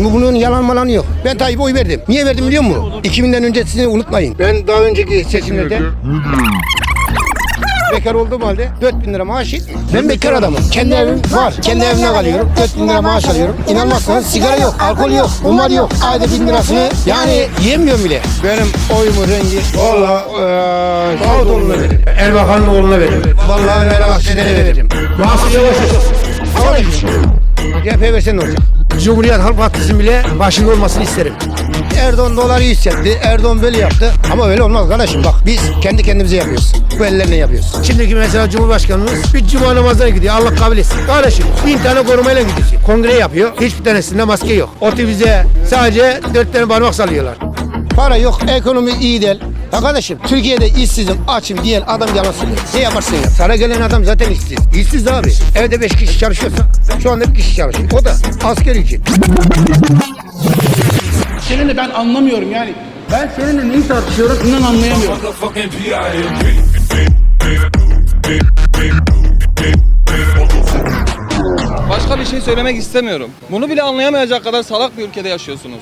Bunu bunun yalan malan yok. Ben Tayyip'e oy verdim. Niye verdim biliyor musun? 2000'den öncesini unutmayın. Ben daha önceki seçimlerde bekar olduğum halde 4000 lira maaş yetmiyor. Ben bekar adamım. Kendi evim var. Kendi evimde kalıyorum. 4000 lira maaş alıyorum. İnanmazsanız sigara yok, alkol yok, kumar yok. Ayda 1000 lirasını yani yiyemiyorum bile. Benim oyumu rengi valla eee Davutoğlu'na veririm. Erbakan'ın oğluna veririm. Vallahi Meral Akşener'e veririm. Mahsun Yavaş'a. CHP ne olacak? Cumhuriyet Halk Partisi'nin bile başında olmasını isterim. Erdoğan doları hissetti. Erdoğan böyle yaptı. Ama öyle olmaz kardeşim. Bak biz kendi kendimize yapıyoruz. Bu ellerle yapıyoruz. Şimdiki mesela Cumhurbaşkanımız bir cuma namazına gidiyor. Allah kabul etsin. Kardeşim bin tane korumayla gidiyor. Kongre yapıyor. Hiçbir tanesinde maske yok. Otobüse sadece dört tane parmak salıyorlar. Para yok, ekonomi iyi değil. Arkadaşım Türkiye'de işsizim, açım diyen adam yalan söylüyor. Ne yaparsın ya? Sana gelen adam zaten işsiz. İşsiz abi. Evde beş kişi çalışıyorsa şu anda bir kişi çalışıyor. O da asker ücret. Seninle ben anlamıyorum yani. Ben seninle neyi tartışıyorum inan anlayamıyorum. Başka bir şey söylemek istemiyorum. Bunu bile anlayamayacak kadar salak bir ülkede yaşıyorsunuz.